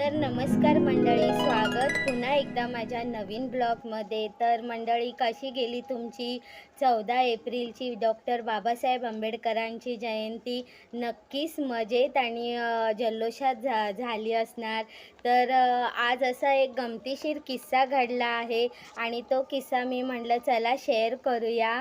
तर नमस्कार मंडळी स्वागत. पुन्हा एकदा माझ्या नवीन ब्लॉगमध्ये. तर मंडळी कशी गेली तुमची चौदा एप्रिलची? डॉक्टर बाबासाहेब आंबेडकरांची जयंती नक्कीच मजेत आणि जल्लोषात झा झाली असणार. तर आज असा एक गमतीशीर किस्सा घडला आहे आणि तो किस्सा मी म्हटलं चला शेअर करूया.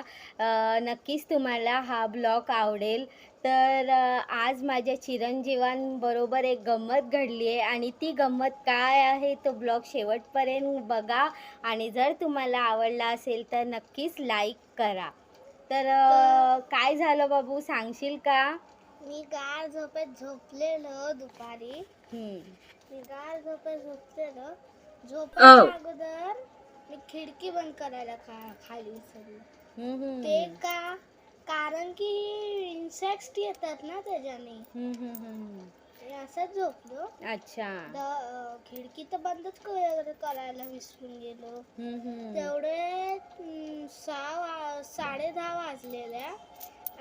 नक्कीच तुम्हाला हा ब्लॉग आवडेल. तर आज माझ्या चिरंजीवांबरोबर एक गंमत घडली आहे आणि ती गंमत काय आहे तो ब्लॉग शेवटपर्यंत बघा आणि जर तुम्हाला आवडला असेल तर नक्कीच लाईक करा. तर काय झालं बाबू? सांगशील का? मी गार झोपेत झोपलेलो दुपारी. मी गार झोपेत झोपलेलो. झोपायच्या अगोदर मी खिडकी बंद करायला खा खाली विसरली हम्म. ते का? कारण की इन्सेक्ट येतात ना त्याच्याने. असंच झोपलो. अच्छा. खिडकी तर बंदच करायला विसरून गेलो. तेवढे सहा साडे दहा वाजलेल्या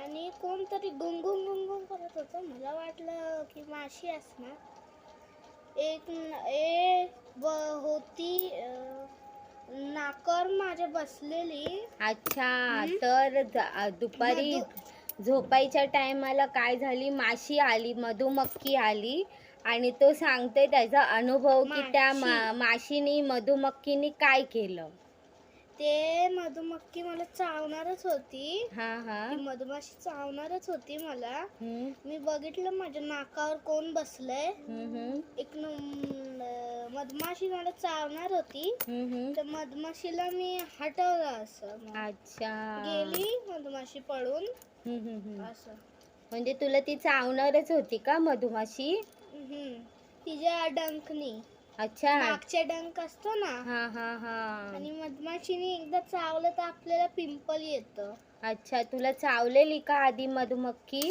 आणि कोणतरी गुंगुन गुंगुन करत होतं. मला वाटलं की माशी असणार. एक ब- होती अं, नाकर माझ्या बसलेली. अच्छा तर ज- दुपारी झोपायच्या टायमाला काय झाली? माशी आली मधुमक्खी आली आणि तो सांगतोय त्याचा अनुभव की त्या मा-. माशीनी मधुमक्खीनी काय केलं? ते मधुमक्खी मला चावणारच होती. हा हा. ती मधुमाशी चावणारच होती मला. हम्म, मी बघितलं माझ्या नाकावर कोण बसलंय. हम्म, हम्म, एक मधमाशी मला चावणार होती. हम्म, हम्म. तर मधमाशीला मी हटवलं असं मग. अच्छा. गेली मधमाशी पळून. हम्म, हम्म, हम्म. असं. म्हणजे तुला ती चावणारच होती का मधुमाशी? हम्म. तिच्या डंकनी अच्छा. डंक असतो ना हा हा हा. आणि मधमाशीने एकदा चावलं तर आपल्याला पिंपल येतं. अच्छा तुला चावलेली का आधी मधुमक्खी?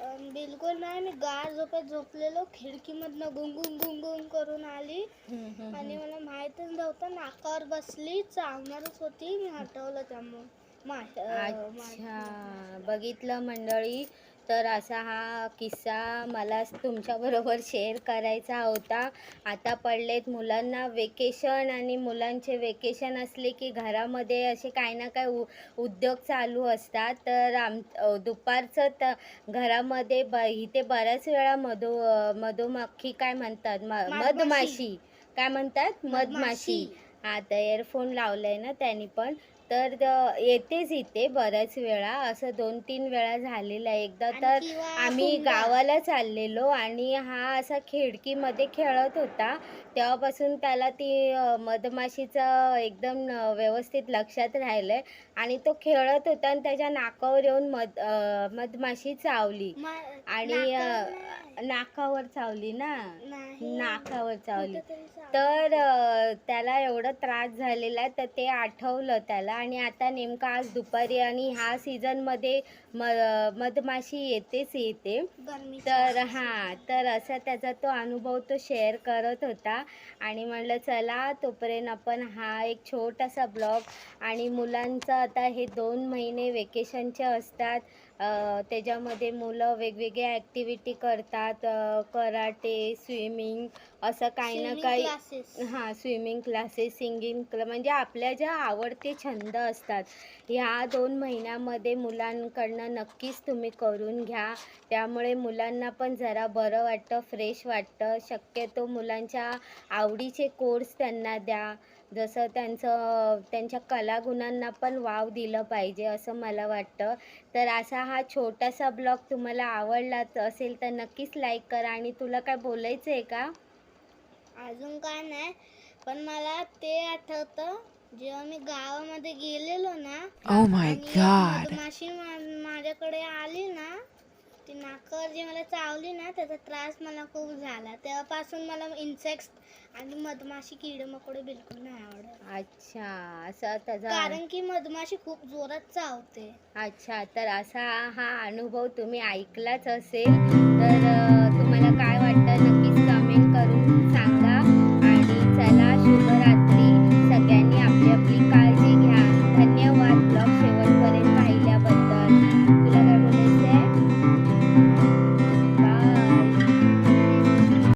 अं, बिलकुल नाही मी गार झोपेत झोपलेलो खिडकीमधनं गुंगुन गुंगुन करून आली. हम्म, हम्म, आणि मला माहीतच नव्हतं नाकावर बसली चावणारच होती मी हटवलं त्यामुळं. अं, अच्छा बघितलं मंडळी. तर असा हा किस्सा मला तुमच्याबरोबर शेअर करायचा होता. आता पडलेत मुलांना वेकेशन आणि मुलांचे वेकेशन असले की घरामध्ये असे काही ना काही उ उद्योग चालू असतात. तर आम दुपारचं त घरामध्ये ब इथे बऱ्याच वेळा मधु मधुमक्खी काय म्हणतात? म. मधमाशी. काय म्हणतात? मधमाशी. मधमाशी. हा तर एअरफोन लावलाय ना त्यांनी पण तर येतेच इथे बऱ्याच वेळा असं दोन तीन वेळा झालेलं आहे एकदा तर आम्ही. गावाला चाललेलो आणि हा असा खिडकीमध्ये खेळत होता तेव्हापासून त्याला ती मधमाशीचं एकदम व्यवस्थित लक्षात राहिलंय आणि तो खेळत होता आणि त्याच्या नाकावर येऊन मध मधमाशी चावली आणि नाकावर चावली ना. नाकावर चावली. तर त्याला एवढा त्रास झालेला तर ते आठवलं त्याला. आणि आता नेमकं आज दुपारी आणि ह्या सीझनमध्ये म मधमाशी येतेच येते. तर हां तर असा त्याचा तो अनुभव तो शेअर करत होता. आणि म्हणलं चला तोपर्यंत आपण हा एक छोटासा ब्लॉग आणि मुलांचं आता हे दोन महिने वेकेशनचे असतात. त्याच्यामध्ये मुलं वेगवेगळ्या ॲक्टिव्हिटी करतात कराटे स्विमिंग असं काही ना काही. हां स्विमिंग क्लासेस सिंगिंग क्ल म्हणजे आपल्या ज्या आवडते छंद असतात ह्या दोन महिन्यामध्ये मुलांकडनं नक्कीच तुम्ही करून घ्या. त्यामुळे मुलांना पण जरा बरं वाटतं फ्रेश वाटतं. शक्यतो मुलांच्या आवडीचे कोर्स त्यांना द्या. जसं त्यांचं त्यांच्या कलागुणांना पण वाव दिलं पाहिजे असं मला वाटतं. तर असा हा छोटासा ब्लॉग तुम्हाला आवडला असेल तर नक्कीच लाईक करा. आणि तुला काय बोलायचं आहे का? अजून काय नाही. पण मला ते आठवतं जेव्हा मी गावामध्ये गेलेलो ना Oh my आणि god. मधमाशी मा- माझ्याकडे आली ना ती नाकावर जी मला चावली ना त्याचा त्रास मला खूप झाला. तेव्हापासून मला इन्सेक्ट आणि मधमाशी किड मकोडे बिलकुल नाही आवडत. अच्छा असं त्याचा कारण की मधमाशी खूप जोरात चावते. अच्छा तर असा हा अनुभव तुम्ही ऐकलाच असेल तर तुम्हाला काय वाटतं? नक्कीच कमेंट करून सांगा.